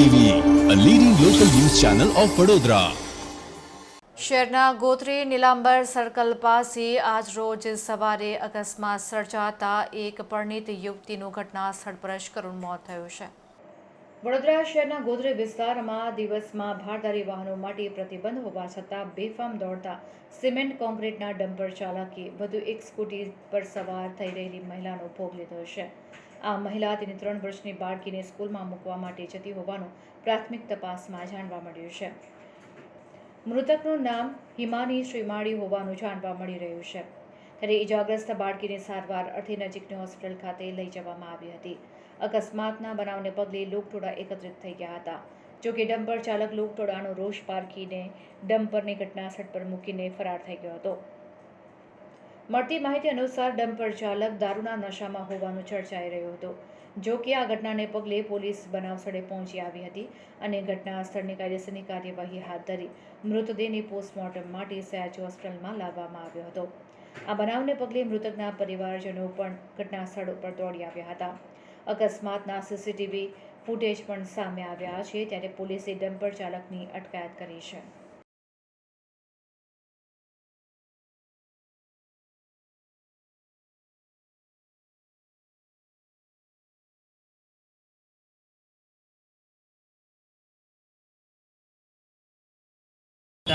TV a leading local news channel of Vadodara શહેરના Gotri Nilambar circle પાસે આજ રોજ સવારે અકસ્માત સર્જાતા એક પરણિત યુવતીનું ઘટના સ્થળ પર જ કરુણ મોત થયું છે. વડોદરા શહેરના ગોધરે વિસ્તારમાં દિવસમાં ભારદારી વાહનો માટે પ્રતિબંધ હોવા છતાં બેફામ દોડતા સિમેન્ટ કોન્ક્રીટના ડમ્પર ચાલકે વધુ એક સ્કૂટી પર સવાર થઈ રહેલી મહિલાનો ભોગ લીધો છે. આ મહિલા તેની ત્રણ વર્ષની બાળકીને સ્કૂલમાં મૂકવા માટે જતી હોવાનું પ્રાથમિક તપાસમાં જાણવા મળ્યું છે. મૃતકનું નામ હિમાની શ્રીમાળી હોવાનું જાણવા મળી રહ્યું છે. ત્યારે ઇજાગ્રસ્ત બાળકીને સારવાર અર્થે નજીકની હોસ્પિટલ ખાતે લઈ જવામાં આવી હતી. અકસ્માતના બનાવને પગલે લોકટોળા એકત્રિત થઈ ગયા હતા. જોકે ડમ્પર ચાલક લોકટોળાનો રોષ પારખીને ઘટના સ્થળ પર મૂકીને ફરાર થઈ ગયો હતો. મળતી માહિતી અનુસાર ડમ્પર ચાલક દારૂના નશામાં હોવાનું ચર્ચાઈ રહ્યો હતો. જો કે આ ઘટનાને પગલે પોલીસ બનાવ સ્થળે પહોંચી આવી હતી અને ઘટના સ્થળની કાયદેસરની કાર્યવાહી હાથ ધરી મૃતદેહને પોસ્ટમોર્ટમ માટે સયાજી હોસ્પિટલમાં લાવવામાં આવ્યો હતો. આ બનાવને પગલે મૃતકના પરિવારજનો પણ ઘટના સ્થળ ઉપર દોડી આવ્યા હતા. અકસ્માતના સીસીટીવી ફૂટેજ પણ સામે આવ્યા છે, ત્યારે પોલીસે ડમ્પર ચાલકની અટકાયત કરી છે.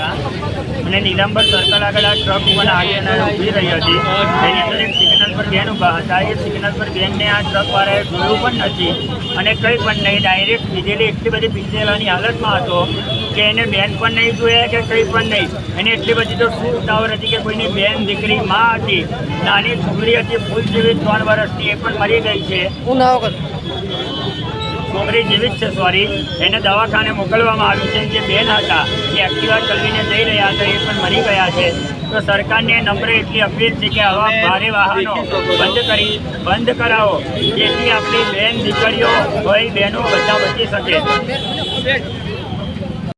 અને નીલાંબર સર્કલ આગળ આ ટ્રક મને આવી અને ઊભી રહી હતી. એની સિગ્નલ પર બેન ઊભા હતા. એ સિગ્નલ પર બેનને આ ટ્રકવાળાએ જોયું પણ નથી. અને કંઈ પણ નહીં ડાયરેક્ટ પીધેલી એટલી બધી પીધેલાની હાલતમાં હતો કે એને બેન પણ નહીં જોયા કે કંઈ પણ નહીં. એને એટલી બધી તો શું ઉતાવળ હતી કે કોઈની બેન દીકરી માં હતી. નાની છોકરી હતી, ફૂલ જેવી ત્રણ વર્ષની, એ પણ મરી ગઈ છે. છોકરી જીવિત છે સોરી એને દવાખાને મોકલવામાં આવ્યું છે. જે બેન હતા એ એક્ટિવા ચલાવીને જઈ રહ્યા હતા એ પણ મરી ગયા છે. તો સરકારને નમ્ર એટલી અપીલ છે કે આવા ભારે વાહનો બંધ કરી બંધ કરાવો જેથી આપણી બેન દીકરીઓ ભાઈ બહેનો બધા બચી શકે.